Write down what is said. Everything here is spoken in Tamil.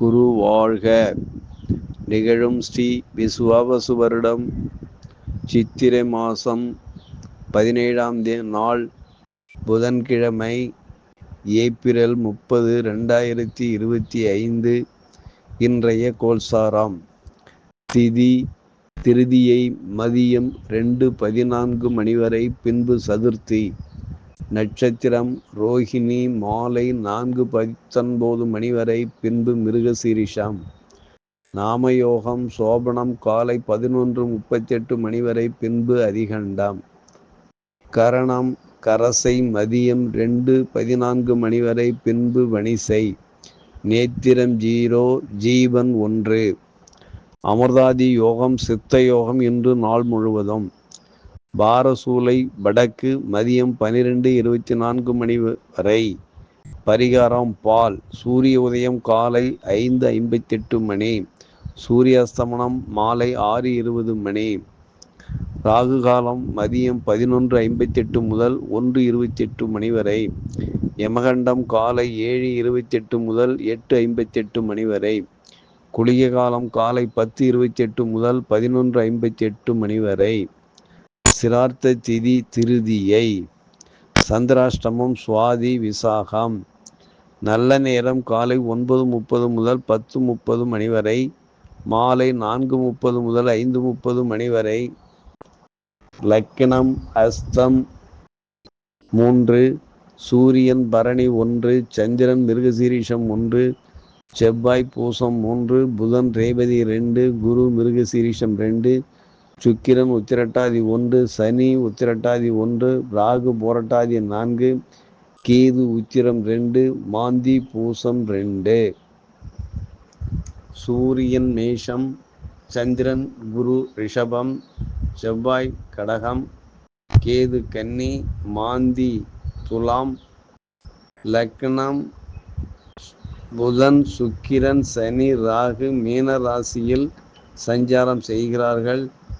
குரு வாழ்க. நிகழும் ஸ்ரீ விசுவாவசு வருடம் சித்திரை மாதம் பதினேழாம் தே நாள் புதன்கிழமை ஏப்ரல் முப்பது ரெண்டாயிரத்தி இருபத்தி ஐந்து இன்றைய கோல்சாராம் திதி திருதியை மதியம் ரெண்டு பதினான்கு மணி வரை பின்பு சதுர்த்தி. நட்சத்திரம் ரோஹிணி மாலை நான்கு பத்தொன்பது மணி வரை பின்பு மிருகசீரிஷம். நாமயோகம் சோபனம் காலை பதினொன்று முப்பத்தெட்டு மணி வரை பின்பு அதிகண்டம். கரணம் கரசை மதியம் ரெண்டு பதினான்கு மணி வரை பின்பு வணிசை. நேத்திரம் ஜீரோ ஜீவன் ஒன்று. அமிர்தாதி யோகம் சித்த யோகம் இன்று நாள் முழுவதும். பாரசூலை வடக்கு மதியம் பனிரெண்டு இருபத்தி நான்கு மணி வரை. பரிகாரம் பால் சூரிய உதயம் காலை ஐந்து ஐம்பத்தெட்டு மணி. சூரியாஸ்தமனம் மாலை ஆறு இருபது மணி. ராகு காலம் மதியம் பதினொன்று ஐம்பத்தெட்டு முதல் ஒன்று இருபத்தெட்டு மணி வரை. யமகண்டம் காலை ஏழு இருபத்தெட்டு முதல் எட்டு ஐம்பத்தெட்டு மணி வரை. குளிகை காலம் காலை பத்து இருபத்தெட்டு முதல் பதினொன்று ஐம்பத்தெட்டு மணி வரை. சிரார்த்த திதி திருதியை சந்திராஷ்டமம் சுவாதி விசாகம். நல்ல நேரம் காலை ஒன்பது முப்பது முதல் பத்து முப்பது மணி வரை மாலை நான்கு முப்பது முதல் ஐந்து முப்பது மணி வரை லக்கினம் அஸ்தம் மூன்று சூரியன் பரணி ஒன்று சந்திரன் மிருகசீரிஷம் ஒன்று செவ்வாய் பூசம் மூன்று புதன் ரேவதி ரெண்டு குரு மிருகசீரிஷம் ரெண்டு சுக்கிரன் உத்திரட்டாதி ஒன்று சனி உத்திரட்டாதி ஒன்று ராகு போரட்டாதி நான்கு கேது உத்திரம் ரெண்டு மாந்தி பூசம் ரெண்டு. சூரியன் மேஷம் சந்திரன் குரு ரிஷபம் செவ்வாய் கடகம் கேது கன்னி மாந்தி துலாம் லக்னம் புதன் சுக்கிரன் சனி ராகு மீன ராசியில் சஞ்சாரம் செய்கிறார்கள்.